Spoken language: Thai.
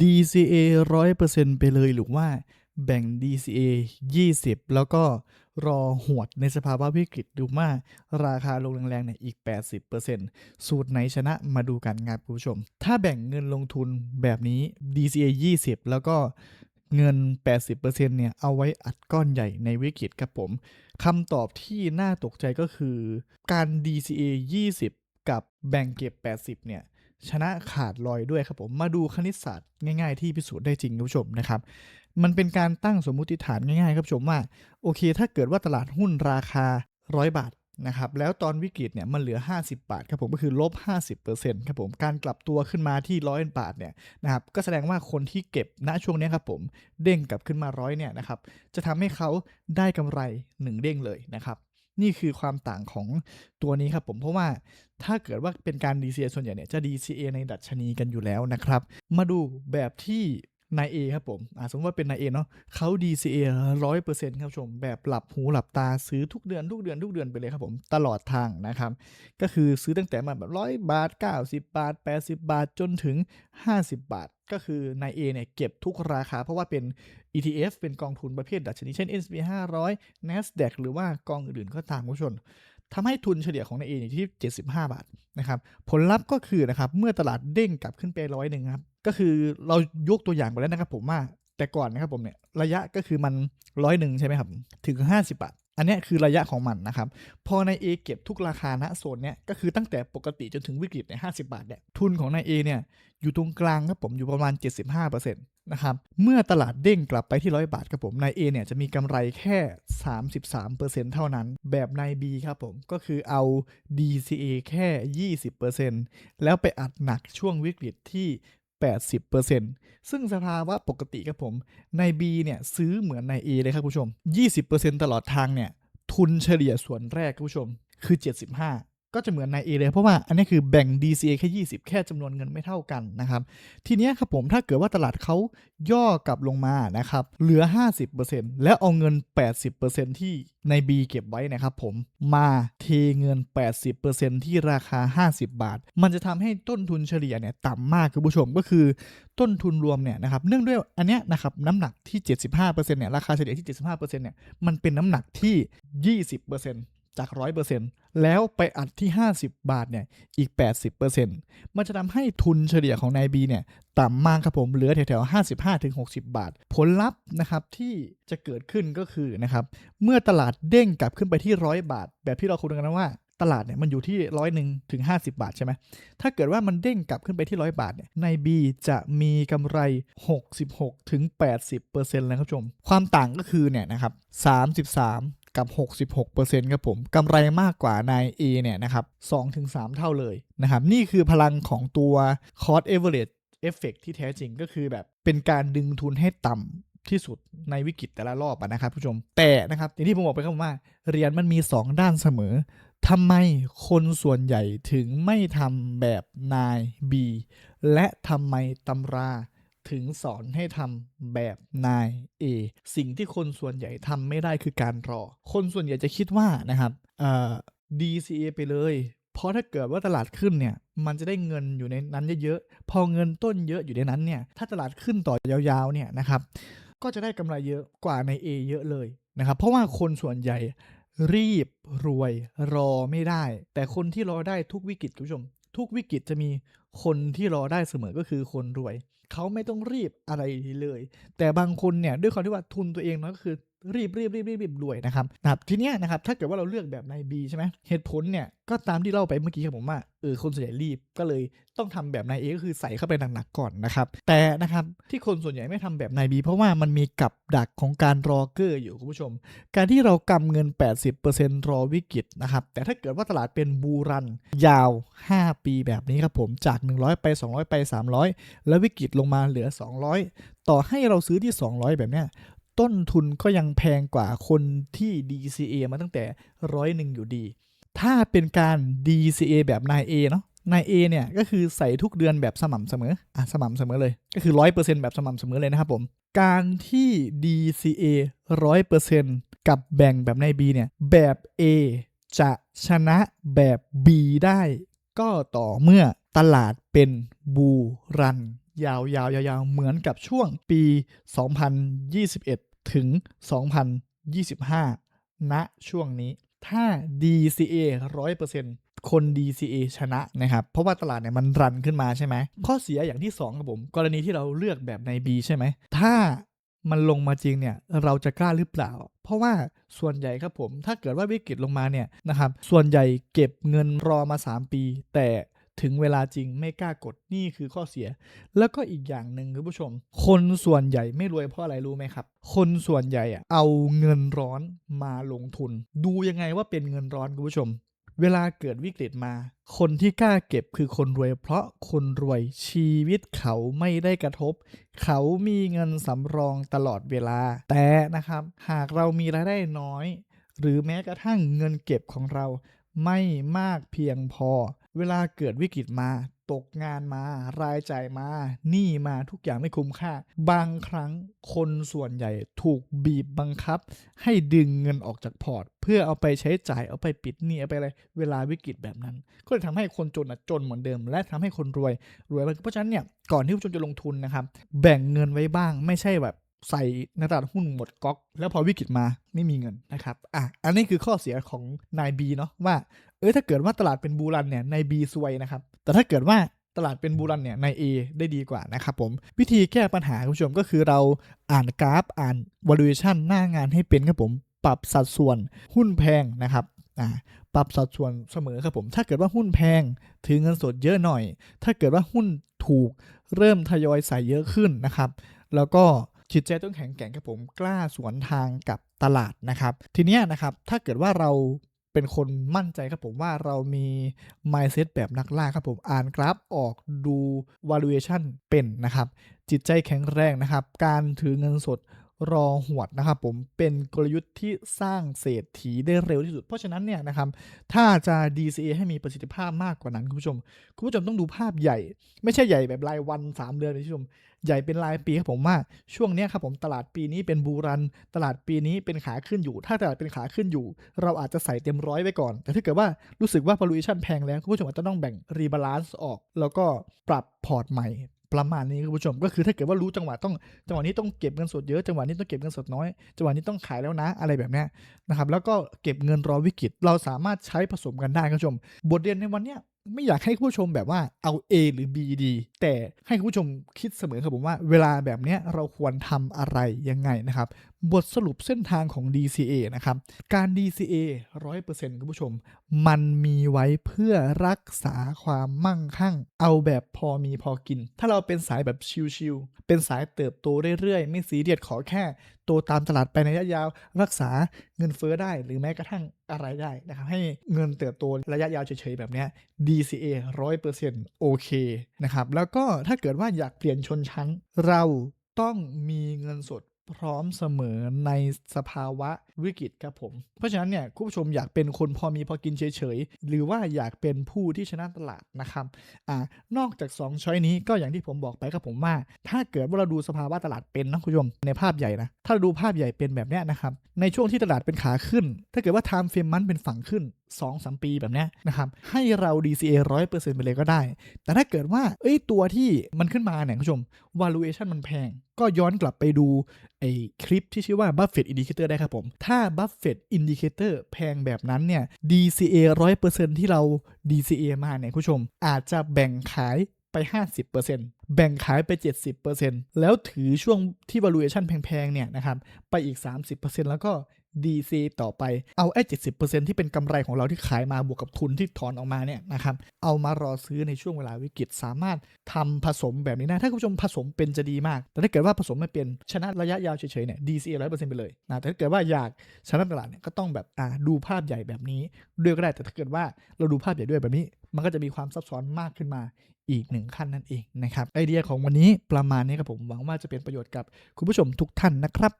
DCA 100%ไปเลยหรือว่าแบ่ง DCA 20 แล้วก็รอหวดในสภาวะวิกฤตดูว่าราคาลงแรงๆเนี่ยอีก 80%สูตรไหนชนะมาดูกันครับคุณผู้ชม ถ้าแบ่งเงินลงทุนแบบนี้ DCA 20 แล้วก็เงิน 80%เนี่ยเอาไว้อัดก้อนใหญ่ในวิกฤตครับผมคำตอบที่น่าตกใจก็คือการ DCA 20 กับแบ่งเก็บ 80 เนี่ย ชนะขาดลอยด้วยครับผม มาดูคณิตศาสตร์ง่าย ๆ ที่พิสูจน์ได้จริงคุณผู้ชมนะครับ มันเป็นการตั้งสมมุติฐานง่ายๆครับผู้ชมว่าโอเค ถ้าเกิดว่าตลาดหุ้นราคา 100 บาทนะครับแล้วตอนวิกฤตเนี่ยมันเหลือ 50 บาทครับผมก็คือลบ 50%ครับผมการกลับตัวขึ้นมาที่100บาทเนี่ยนะครับก็แสดงว่าคนที่เก็บณช่วงนี้ครับผมเด้งกลับขึ้นมาร้อยเนี่ยนะครับจะทำให้เขาได้กำไร 1 เด้งเลยนะครับ นี่คือความต่างของตัวนี้ครับผมเพราะว่าถ้าเกิดว่าเป็นการ DCA ส่วนใหญ่เนี่ยจะ DCA ในดัชนีกันอยู่แล้วนะครับ มาดูแบบที่ นาย A ครับผมอ่าสมมติว่าเป็นนาย A เนาะเขา DCA ร้อยเปอร์เซ็นต์ครับชม แบบหลับหูหลับตาซื้อทุกเดือนทุกเดือนทุกเดือนไปเลยครับผม ตลอดทางนะครับ ก็คือซื้อตั้งแต่มาแบบร้อยบาท 90 บาท 80 บาทจนถึง 50 บาท ก็คือนาย A เนี่ยเก็บทุกราคา เพราะว่าเป็น ETF เป็นกองทุนประเภทดัชนีเช่น S&P 500 NASDAQ หรือว่ากองอื่นๆก็ตามคุณผู้ชม ทำให้ทุนเฉลี่ยของนายเออยู่ที่ 75 บาทนะครับผลลัพธ์ก็คือนะครับเมื่อตลาดเด้งกลับขึ้นไปร้อยหนึ่งครับก็คือเรายกตัวอย่างไปแล้วนะครับ ผมว่าแต่ก่อนนะครับผมเนี่ยระยะก็คือมันร้อยหนึ่งใช่ไหมครับถึง 50 บาท อันนี้คือระยะของมันนะครับ พอนายเอเก็บทุกราคาณโซนเนี้ยก็คือตั้งแต่ปกติจนถึงวิกฤตเนี่ยห้บาทเนี่ยทุนของนายเอเนี่ยอยู่ตรงกลางครับผมอยู่ประมาณ 75% นะครับเมื่อตลาดเด้งกลับไปที่ 100 บาทครับผมนายเอเนี่ยจะมีกำไรแค่ 33%เท่านั้น แบบนาย B ครับผมก็คือเอา DCA แค่ 20%แล้วไปอัดหนักช่วงวิกฤตที่ 80%ซึ่งสภาวะปกติครับผมใน B เนี่ยซื้อเหมือนใน A เลยครับผู้ชม 20%ตลอดทางเนี่ยทุนเฉลี่ยส่วนแรกคุณผู้ชมคือ 75 ก็จะเหมือนใน A เลยเพราะว่าอันนี้คือแบ่ง DCA แค่ 20 แค่จำนวนเงินไม่เท่ากันนะครับ ทีนี้ครับผมถ้าเกิดว่าตลาดเขาย่อกลับลงมานะครับเหลือ 50%แล้วเอาเงิน 80%ที่ใน B เก็บไว้นะครับผมมาเทเงิน 80%ที่ราคา 50 บาท มันจะทำให้ต้นทุนเฉลี่ยเนี่ยต่ำมากคุณผู้ชมก็คือต้นทุนรวมเนี่ยนะครับเนื่องด้วยอันเนี้ยนะครับน้ำหนักที่ 75%เนี่ยราคาเฉลี่ยที่ 75%เนี่ยมันเป็นน้ำหนักที่ 20% จาก 100%แล้วไปอัดที่ 50 บาทเนี่ยอีก 80%มันจะทำให้ทุนเฉลี่ยของนายบีเนี่ยต่ำมากครับผมเหลือแถวๆ55-60 บาท ผลลัพธ์นะครับที่จะเกิดขึ้นก็คือนะครับเมื่อตลาดเด้งกลับขึ้นไปที่ 100 บาท แบบที่เราคุยกันว่าตลาดเนี่ยมันอยู่ที่ร้อยหนึ่งถึง 50 บาทใช่ไหม ถ้าเกิดว่ามันเด้งกลับขึ้นไปที่100บาทเนี่ย ใน B จะมีกำไร 66ถึง80%เลยครับผู้ชม ความต่างก็คือเนี่ยนะครับ 33 กับ 66%ครับผมกำไรมากกว่านาย A เนี่ยนะครับ2-3 เท่าเลยนะครับนี่คือพลังของตัว cost average effect ที่แท้จริงก็คือแบบเป็นการดึงทุนให้ต่ำที่สุดในวิกฤตแต่ละรอบนะครับผู้ชมแต่นะครับอย่างที่ผมบอกไปครับว่าเหรียญมันมี 2 ด้านเสมอทำไมคนส่วนใหญ่ถึงไม่ทำแบบนาย B และทำไมตำรา ถึงสอนให้ทำแบบนาย A สิ่งที่คนส่วนใหญ่ทำไม่ได้คือการรอ คนส่วนใหญ่จะคิดว่านะครับเอ่อ DCA ไปเลย เพราะถ้าเกิดว่าตลาดขึ้นเนี่ย มันจะได้เงินอยู่ในนั้นเยอะๆ พอเงินต้นเยอะอยู่ในนั้นเนี่ย ถ้าตลาดขึ้นต่อยาวๆเนี่ยนะครับ ก็จะได้กำไรเยอะกว่าใน A เยอะเลยนะครับ เพราะว่าคนส่วนใหญ่รีบรวยรอไม่ได้ แต่คนที่รอได้ทุกวิกฤตคุณผู้ชม ทุกวิกฤตจะมี คนที่รอได้เสมอก็คือคนรวย เขาไม่ต้องรีบอะไรเลย แต่บางคนเนี่ยด้วยความที่ว่าทุนตัวเองน้อยก็คือ รีบรีบรีบรีบรีบรวยนะครับนะครับทีเนี้ยนะครับถ้าเกิดว่าเราเลือกแบบใน B ใช่ไหมเหตุผลเนี่ยก็ตามที่เล่าไปเมื่อกี้ครับผมว่าเออคนส่วนใหญ่รีบก็เลยต้องทำแบบใน A ก็คือใส่เข้าไปหนักๆก่อนนะครับแต่นะครับที่คนส่วนใหญ่ไม่ทำแบบใน B เพราะว่ามันมีกับดักของการรอเกอร์อยู่คุณผู้ชม การที่เรากำเงิน 80%รอวิกฤตนะครับแต่ถ้าเกิดว่าตลาดเป็นบูรันยาว 5 ปีแบบนี้ครับผมจาก 100 ไป 200 ไป 300 แล้ววิกฤตลงมาเหลือ 200 ต่อให้เราซื้อที่ 200 แบบเนี้ย ต้นทุนก็ยังแพงกว่าคนที่ DCA มาตั้งแต่ร้อยหนึ่งอยู่ดี ถ้าเป็นการ DCA แบบนาย A เนาะนาย A เนี่ยก็คือใส่ทุกเดือนแบบสม่ำเสมออะสม่ำเสมอเลย ก็คือ 100%แบบสม่ำเสมอเลยนะครับผม การที่ DCA 100%กับแบ่งแบบนาย B เนี่ย แบบ A จะชนะแบบ B ได้ ก็ต่อเมื่อตลาดเป็นบูรัน ยาวยาวยาวๆเหมือนกับช่วงปี 2021 ถึง 2025 ณ ช่วงนี้ ถ้า DCA 100%คน DCA ชนะนะครับ เพราะว่าตลาดเนี่ยมันรันขึ้นมาใช่ไหม ข้อเสียอย่างที่ 2 ครับผม กรณีที่เราเลือกแบบใน B ใช่ไหม ถ้ามันลงมาจริงเนี่ยเราจะกล้าหรือเปล่า เพราะว่าส่วนใหญ่ครับผม ถ้าเกิดว่าวิกฤตลงมาเนี่ยนะครับส่วนใหญ่เก็บเงินรอมา 3 ปี แต่ ถึงเวลาจริงไม่กล้ากดนี่คือข้อเสีย แล้วก็อีกอย่างหนึ่งคุณผู้ชม คนส่วนใหญ่ไม่รวยเพราะอะไรรู้ไหมครับ คนส่วนใหญ่อะเอาเงินร้อนมาลงทุน ดูยังไงว่าเป็นเงินร้อนคุณผู้ชม เวลาเกิดวิกฤตมา คนที่กล้าเก็บคือคนรวย เพราะคนรวยชีวิตเขาไม่ได้กระทบ เขามีเงินสำรองตลอดเวลา แต่นะครับ หากเรามีรายได้น้อย หรือแม้กระทั่งเงินเก็บของเราไม่มากเพียงพอ เวลาเกิดวิกฤตมา ตกงานมา รายจ่ายมา หนี้มาทุกอย่างไม่คุ้มค่า บางครั้งคนส่วนใหญ่ถูกบีบบังคับ ให้ดึงเงินออกจากพอร์ต เพื่อเอาไปใช้จ่ายเอาไปปิดหนี้เอาไปอะไรเวลาวิกฤตแบบนั้น ก็เลยทำให้คนจนอะจนเหมือนเดิม และทำให้คนรวยรวยมากเพราะฉะนั้นเนี่ยก่อนที่ผู้ชมจะลงทุนนะครับแบ่งเงินไว้บ้างไม่ใช่แบบใส่ในตลาดหุ้นหมดก๊อก แล้วพอวิกฤตมาไม่มีเงินนะครับอะอันนี้คือข้อเสียของนายบีเนาะว่า ออถ้าเกิดว่าตลาดเป็นบูรันเนี่ยใน B ซวยนะครับ แต่ถ้าเกิดว่าตลาดเป็นบูรันเนี่ยใน A ได้ดีกว่านะครับผมวิธีแก้ปัญหาคุณผู้ชมก็คือเราอ่านกราฟอ่าน valuation หน้างานให้เป็นครับผมปรับสัดส่วนหุ้นแพงนะครับอ่าปรับสัดส่วนเสมอครับผม ถ้าเกิดว่าหุ้นแพงถือเงินสดเยอะหน่อย ถ้าเกิดว่าหุ้นถูกเริ่มทยอยใส่เยอะขึ้นนะครับ แล้วก็จิตใจต้องแข็งแกร่งครับผมกล้าสวนทางกับตลาดนะครับ ทีเนี้ยนะครับถ้าเกิดว่าเรา เป็นคนมั่นใจครับผมว่าเรามี mindset แบบนักล่าครับผมอ่านกราฟออกดู valuation เป็นนะครับ จิตใจแข็งแรงนะครับ การถือเงินสด รอหวดนะครับผมเป็นกลยุทธ์ที่สร้างเศรษฐีได้เร็วที่สุด เพราะฉะนั้นเนี่ยนะครับถ้าจะ DCA ให้มีประสิทธิภาพมากกว่านั้นคุณผู้ชม คุณผู้ชมต้องดูภาพใหญ่ ไม่ใช่ใหญ่แบบรายวัน 3 เดือนนะคุณผู้ชม ใหญ่เป็นรายปีครับผมว่าช่วงนี้ครับผมตลาดปีนี้เป็นบูรัน ตลาดปีนี้เป็นขาขึ้นอยู่ ถ้าตลาดเป็นขาขึ้นอยู่ เราอาจจะใส่เต็มร้อยไว้ก่อน แต่ถ้าเกิดว่ารู้สึกว่า valuation แพงแล้วคุณผู้ชมอาจจะต้องแบ่ง rebalance ออก แล้วก็ปรับพอร์ตใหม่ ประมาณนี้คุณผู้ชมก็คือถ้าเกิดว่ารู้จังหวะต้องจังหวะนี้ต้องเก็บเงินสดเยอะจังหวะนี้ต้องเก็บเงินสดน้อยจังหวะนี้ต้องขายแล้วนะอะไรแบบนี้นะครับแล้วก็เก็บเงินรอวิกฤต เราสามารถใช้ผสมกันได้คุณผู้ชม บทเรียนในวันเนี้ยไม่อยากให้คุณผู้ชมแบบว่าเอา A หรือ B ดี แต่ให้คุณผู้ชมคิดเสมอครับผมว่าเวลาแบบเนี้ยเราควรทำอะไรยังไงนะครับ บทสรุปเส้นทางของ DCA นะครับ การ DCA 100%คุณผู้ชม มันมีไว้เพื่อรักษาความมั่งคั่ง เอาแบบพอมีพอกิน ถ้าเราเป็นสายแบบชิลๆ เป็นสายเติบโตเรื่อยๆ ไม่ซีเรียสขอแค่ โตตามตลาดไปในระยะยาว รักษาเงินเฟ้อได้ หรือแม้กระทั่งอะไรได้นะครับ ให้เงินเติบโตระยะยาวเฉยๆ แบบเนี้ย DCA 100%โอเคนะครับ แล้วก็ถ้าเกิดว่าอยากเปลี่ยนชนชั้นเราต้องมีเงินสด พร้อมเสมอในสภาวะวิกฤตครับผม เพราะฉะนั้นเนี่ยคุณผู้ชมอยากเป็นคนพอมีพอกินเฉยๆ หรือว่าอยากเป็นผู้ที่ชนะตลาดนะครับอ่านอกจาก 2 ช้อยนี้ก็อย่างที่ผมบอกไปครับผมว่า ถ้าเกิดว่าเราดูสภาวะตลาดเป็นนะคุณผู้ชมในภาพใหญ่นะ ถ้าเราดูภาพใหญ่เป็นแบบนี้นะครับ ในช่วงที่ตลาดเป็นขาขึ้น ถ้าเกิดว่า time frame มันเป็นฝั่งขึ้น2-3 ปีแบบเนี้ยนะครับให้เรา DCA 100%ไปเลยก็ได้ แต่ถ้าเกิดว่าเอ้ยตัวที่มันขึ้นมาเนี่ยคุณผู้ชม valuation มันแพง ก็ย้อนกลับไปดูไอ้คลิปที่ชื่อว่า Buffett Indicator ได้ครับผม ถ้า Buffett Indicator แพงแบบนั้นเนี่ย DCA 100%ที่เรา DCA มาเนี่ยคุณผู้ชม อาจจะแบ่งขายไป 50%แบ่งขายไป 70%แล้วถือช่วงที่ valuation แพงๆเนี่ยนะครับไปอีก 30%แล้วก็ DC ต่อไปเอาไอ้70%ที่เป็นกำไรของเราที่ขายมาบวกกับทุนที่ถอนออกมาเนี่ยนะครับเอามารอซื้อในช่วงเวลาวิกฤตสามารถทำผสมแบบนี้ได้ถ้าคุณผู้ชมผสมเป็นจะดีมาก แต่ถ้าเกิดว่าผสมไม่เป็นชนะระยะยาวเฉยๆเนี่ย DC 100%ไปเลยนะแต่ถ้าเกิดว่าอยากชนะตลาดเนี่ยก็ต้องแบบอ่าดูภาพใหญ่แบบนี้ด้วยก็ได้แต่ถ้าเกิดว่าเราดูภาพใหญ่ด้วยแบบนี้ มันก็จะมีความซับซ้อนมากขึ้นมาอีกหนึ่งขั้นนั่นเองนะครับไอเดียของวันนี้ประมาณนี้ครับผมหวังว่าจะเป็นประโยชน์กับคุณผู้ชมทุกท่านนะครับ